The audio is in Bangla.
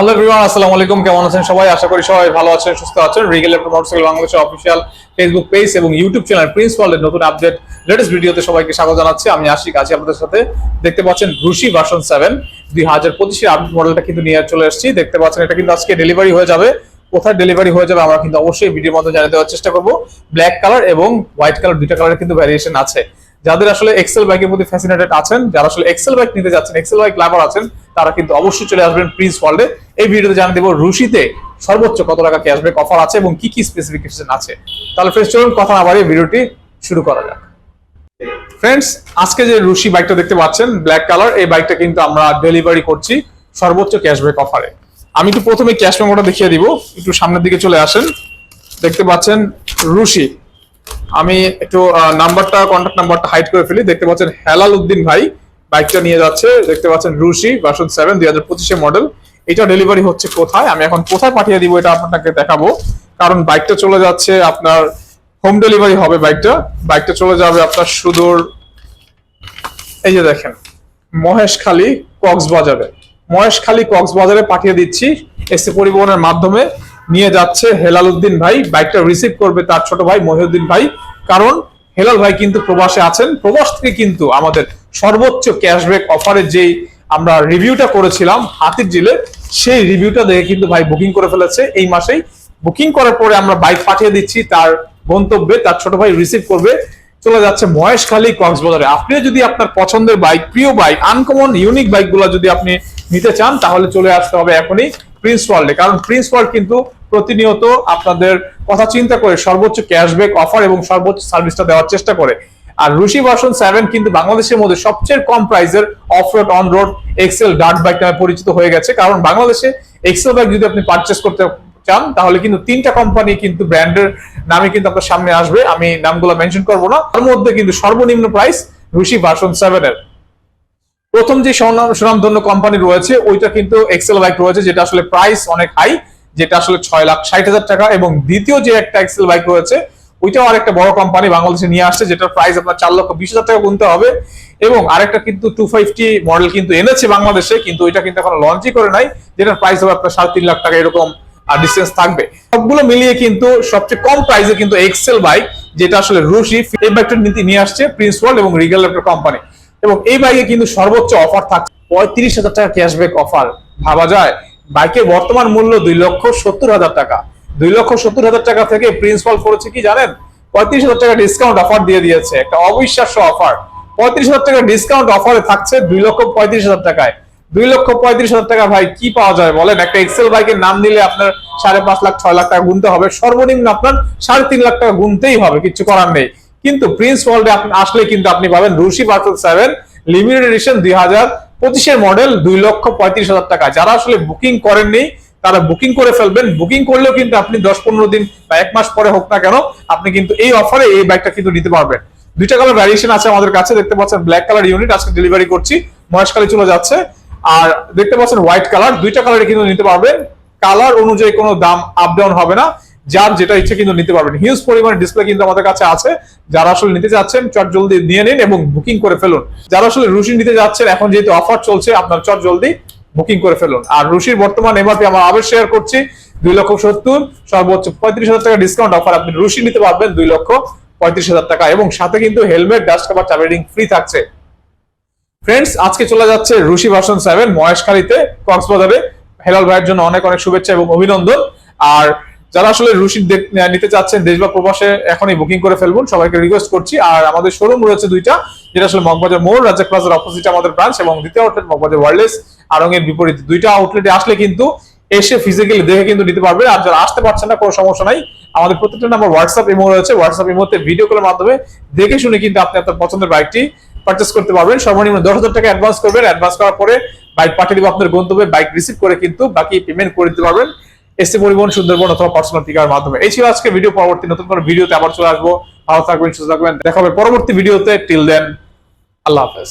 হ্যালো এভরিওয়ান আসসালামু আলাইকুম। কেমন আছেন সবাই? আশা করি সবাই ভালো আছেন, সুস্থ আছেন। রিগেল মোটরসাইকেল বাংলাদেশের অফিসিয়াল ফেসবুক পেজ এবং ইউটিউব চ্যানেল প্রিন্স ওয়ার্ল্ডের নতুন আপডেট লেটেস্ট ভিডিওতে সবাইকে স্বাগত জানাচ্ছি। আমি আশিক, আছি আপনাদের সাথে। দেখতে পাচ্ছেন রুশি ভার্সন সেভেন দুই হাজার পঁচিশের আপডেট মডেলটা কিন্তু নিয়ে চলে এসেছি। দেখতে পাচ্ছেন, এটা কিন্তু আজকে ডেলিভারি হয়ে যাবে। কোথায় ডেলিভারি হয়ে যাবে আমরা কিন্তু অবশ্যই ভিডিওর মধ্যে জানিয়ে দেওয়ার চেষ্টা করব। ব্ল্যাক কালার এবং হোয়াইট কালার দুইটা কালারের কিন্তু ভ্যারিয়েশন আছে। যাদের আসলে এক্সেল বাইকের প্রতি ফ্যাসিনেটেড আছেন, যারা আসলে এক্সেল বাইক নিতে যাচ্ছেন এক্সেল বাইক লাভার আছেন, তারা কিন্তু অবশ্যই চলে আসবেন প্রিন্স ওয়ার্ল্ডে এই ভিডিওতে জানিয়ে দেবো রুশিতে সর্বোচ্চ কত টাকা ক্যাশব্যাক অফার আছে এবং কি কি স্পেসিফিকেশন আছে। তাহলে ফ্রেন্ডস চলুন কথা না বাড়িয়ে ভিডিওটি শুরু করা যাক। ফ্রেন্ডস আজকে যে রুশি বাইকটা দেখতে পাচ্ছেন ব্ল্যাক কালার এই বাইকটা কিন্তু আমরা ডেলিভারি করছি সর্বোচ্চ ক্যাশব্যাক অফারে আমি একটু প্রথমে ক্যাশ মেমোটা দেখিয়ে দিব, একটু সামনের দিকে চলে আসেন। দেখতে পাচ্ছেন রুশি। আমি একটু নাম্বারটা কন্ট্যাক্ট নাম্বারটা হাইড করে ফেলি। দেখতে পাচ্ছেন হেলাল উদ্দিন ভাই বাইকটা নিয়ে যাচ্ছে। দেখতে পাচ্ছেন রুশি ভার্সন সেভেন দুই হাজার পঁচিশে মডেল এটা ডেলিভারি হচ্ছে কোথায়? আমি এখন কোথায় পাঠিয়ে দিব এটা আপনাকে দেখাবো। কারণ বাইকটা চলে যাচ্ছে আপনার হোম ডেলিভারি হবে বাইকটা বাইকটা চলে যাবে আপনার সুদূর, এই যে দেখেন, মহেশখালী কক্সবাজারে। মহেশখালী কক্সবাজারে পাঠিয়ে দিচ্ছি। এসি পরিবহনের মাধ্যমে। নিয়ে যাচ্ছে হেলাল উদ্দিন ভাই। বাইকটা রিসিভ করবে তার ছোট ভাই মহিউদ্দিন ভাই। কারণ হেলাল ভাই কিন্তু প্রবাসে আছেন। প্রবাস থেকে কিন্তু আমাদের সর্বোচ্চ ক্যাশব্যাক অফারের যেই আমরা রিভিউটা করেছিলাম, হাতির জিলে সেই রিভিউটা দেখে কিন্তু ভাই বুকিং করে ফেলেছে এই মাসেই। বুকিং করার পরে আমরা বাইক পাঠিয়ে দিচ্ছি তার গন্তব্যে, তার ছোট ভাই রিসিভ করবে। চলে যাচ্ছে মহেশখালী কক্সবাজারে। আপনি যদি আপনার পছন্দের বাইক প্রিয় বাইক আনকমন ইউনিক বাইকগুলো যদি আপনি নিতে চান, তাহলে চলে আসতে হবে এখনই প্রিন্স ওয়ার্ল্ডে কারণ প্রিন্স ওয়ার্ল্ড কিন্তু প্রতিনিয়ত আপনাদের কথা চিন্তা করে সর্বোচ্চ ক্যাশব্যাক অফার এবং সর্বোচ্চ সার্ভিসটা দেওয়ার চেষ্টা করে। আর রুশি ভার্সন সেভেন কিন্তু বাংলাদেশের মধ্যে সবচেয়ে কম প্রাইসের off road on road Excel dirt bike নামে পরিচিত হয়ে গেছে। কারণ বাংলাদেশে এক্সেল বাইক যদি আপনি পারচেস করতে চান, তাহলে কিন্তু তিনটা কোম্পানি কিন্তু ব্র্যান্ডের নামে কিন্তু আপনার সামনে আসবে। আমি নামগুলো মেনশন করব না। তার মধ্যে কিন্তু সর্বনিম্ন প্রাইস রুশি ভার্সন সেভেন এর। প্রথম যে সুনাম সুনামধন্য কোম্পানি রয়েছে, ওইটা কিন্তু এক্সেল বাইক রয়েছে, যেটা আসলে প্রাইস অনেক হাই যেটা আসলে ছয় লাখ ষাট হাজার টাকা এবং দ্বিতীয় যে একটা এক্সেল বাইক রয়েছে, ওইটাও আরেকটা বড় কোম্পানি বাংলাদেশে নিয়ে আসছে, যেটার প্রাইস আপনার চার লক্ষ বিশ হাজার টাকা গুনতে হবে এবং আরেকটা কিন্তু টু ফিফটি মডেল কিন্তু এনেছে বাংলাদেশে, কিন্তু ওইটা কিন্তু এখন লঞ্চই করে নাই, যেটার প্রাইস হবে আপনার সাড়ে তিন লাখ টাকা এরকম ডিস্টেন্স থাকবে। সবগুলো মিলিয়ে কিন্তু সবচেয়ে কম প্রাইসে কিন্তু এক্সেল বাইক যেটা আসলে রুশি এই বাইকটা নীতি নিয়ে আসছে প্রিন্স ওয়ার্ল্ড এবং রিগেল একটা কোম্পানি এবং এই বাইকে কিন্তু সর্বোচ্চ অফার থাকছে, পঁয়ত্রিশ হাজার টাকা ক্যাশব্যাক অফার ভাবা যায়। বাইকের বর্তমান মূল্য দুই লক্ষ সত্তর হাজার টাকা। দুই লক্ষ সত্তর হাজার টাকা থেকে প্রিন্সিপাল করেছে কি জানেন? পঁয়ত্রিশ হাজার টাকা ডিসকাউন্ট অফার দিয়ে দিয়েছে। একটা অবিশ্বাস্য অফার পঁয়ত্রিশ হাজার টাকা ডিসকাউন্ট অফারে থাকছে দুই লক্ষ পঁয়ত্রিশ হাজার টাকায়। দুই লক্ষ পঁয়ত্রিশ হাজার টাকা ভাই, কি পাওয়া যায় বলেন? একটা এক্সেল বাইকের নাম নিলে আপনার সাড়ে পাঁচ লাখ, ছয় লাখ টাকা গুনতে হবে। সর্বনিম্ন আপনার সাড়ে তিন লাখ টাকা গুনতেই হবে, কিছু করার নেই। কিন্তু প্রিন্স ওয়ার্ল্ডে আসলে কিন্তু আপনি পাবেন রুশি ভার্সন সেভেন লিমিটেড এডিশন দুই হাজার পঁচিশের মডেল দুই লক্ষ পঁয়ত্রিশ হাজার টাকা। যারা আসলে বুকিং করেননি, তারা বুকিং করে ফেলবেন। বুকিং করলেও কিন্তু আপনি দশ পনেরো দিন বা এক মাস পরে হোক না কেন, আপনি কিন্তু এই অফারে এই বাইকটা কিন্তু নিতে পারবেন। দুইটা কালার ভ্যারিয়েশন আছে আমাদের কাছে। দেখতে পাচ্ছেন ব্ল্যাক কালার ইউনিট আজকে ডেলিভারি করছি। মহেশখালী চলে যাচ্ছে। আর দেখতে পাচ্ছেন হোয়াইট কালার দুইটা কালারে কিন্তু নিতে পারবেন। কালার অনুযায়ী কোনো দাম আপ ডাউন হবে না। যার যেটা ইচ্ছে কিন্তু নিতে পারবেন। হিউজ পরিমাণে ডিসপ্লে কিন্তু আমাদের কাছে আছে। যারা আসলে নিতে যাচ্ছেন চট জলদি নিয়ে নিন এবং বুকিং করে ফেলুন। যারা আসলে রুশি নিতে যাচ্ছেন, এখন যেহেতু অফার চলছে, আপনার চট জলদি বুকিং করে ফেলুন। আর রুশির বর্তমান এমআরপি আমরা আবার শেয়ার করছি, দুই লক্ষ সত্তর, সর্বোচ্চ পঁয়ত্রিশ হাজার টাকা ডিসকাউন্ট অফার আপনি রুশি নিতে পারবেন, দুই লক্ষ পঁয়ত্রিশ হাজার টাকা। এবং সাথে কিন্তু হেলমেট ডাস্ট কাভার চাবি ফ্রি থাকছে। ফ্রেন্ডস আজকে চলে যাচ্ছে রুশি ভার্সন সেভেন মহেশখালীতে, কক্সবাজারে। হেলাল ভাইয়ের জন্য অনেক অনেক শুভেচ্ছা এবং অভিনন্দন। আর যারা আসলে রুশি দেখ- নিতে চাচ্ছেন দেশ বা প্রবাসে, এখনই বুকিং করে ফেলবেন। সবাইকে রিকোয়েস্ট করছি। আর আমাদের শোরুম রয়েছে দুইটা, যেটা আসলে মগবাজার মোড়, রাজ্জাক প্লাজার অপোজিট আমাদের ব্রাঞ্চ এবং দ্বিতীয় আউটলেট মগবাজার ওয়ারলেস আরঙের বিপরীতে। দুইটা আউটলেটে আসলে কিন্তু এসে ফিজিক্যালি দেখে কিন্তু নিতে পারবে আর যারা আসতে পারছেন না, কোনো সমস্যা নাই। আমাদের প্রত্যেকটা নাম্বার হোয়াটসঅ্যাপ ইমো রয়েছে। হোয়াটসঅ্যাপ ইমোতে ভিডিও কলের মাধ্যমে দেখে শুনে কিন্তু আপনি আপনার পছন্দের বাইকটি পারচেস করতে পারবেন। সর্বনিম্ন দশ হাজার টাকা অ্যাডভান্স করবেন। অ্যাডভান্স করার পরে বাইক পাঠিয়ে দেবো আপনার গন্তব্যে। বাইক রিসিভ করে কিন্তু বাকি পেমেন্ট করে দিতে পারবেন। এসে পরিবহন, সুন্দরবন অথবা পার্সোনাল টিকার মাধ্যমে। এই ছিল আজকে ভিডিও পরবর্তী নতুন কোনো ভিডিওতে আবার চলে আসব। ভালো থাকবেন, সুস্থ থাকবেন। দেখাবে পরবর্তী ভিডিওতে টিল দেন আল্লাহ হাফেজ।